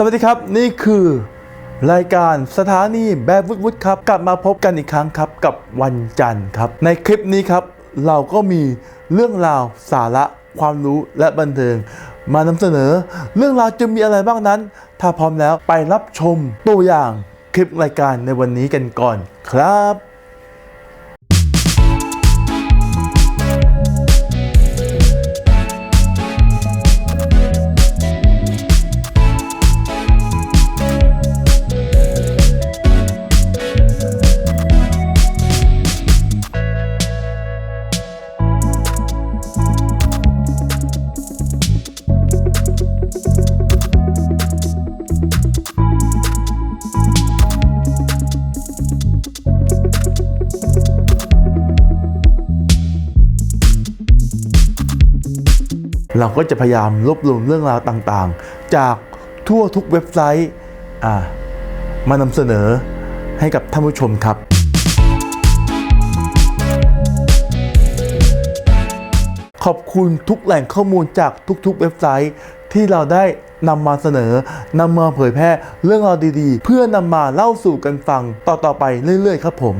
สวัสดีครับ นี่คือรายการสถานีแบบวุฒวุฒครับ กลับมาพบกันอีกครั้งครับกับวันจันทร์ครับ ในคลิปนี้ครับ เราก็มีเรื่องราวสาระความรู้และบันเทิง มานำเสนอ เรื่องราวจะมีอะไรบ้างนั้น ถ้าพร้อมแล้วไปรับชมตัวอย่างคลิปรายการในวันนี้กันก่อนครับ เราก็จะพยายามรวบรวมเรื่องราวต่างๆ จากทั่วทุกเว็บไซต์มานำเสนอให้กับท่านผู้ชมครับ ขอบคุณทุกแหล่งข้อมูลจากทุกๆเว็บไซต์ที่เราได้นำมาเสนอนำมาเผยแพร่เรื่องราวดีๆ เพื่อนำมาเล่าสู่กันฟังต่อๆไปเรื่อยๆ ครับผม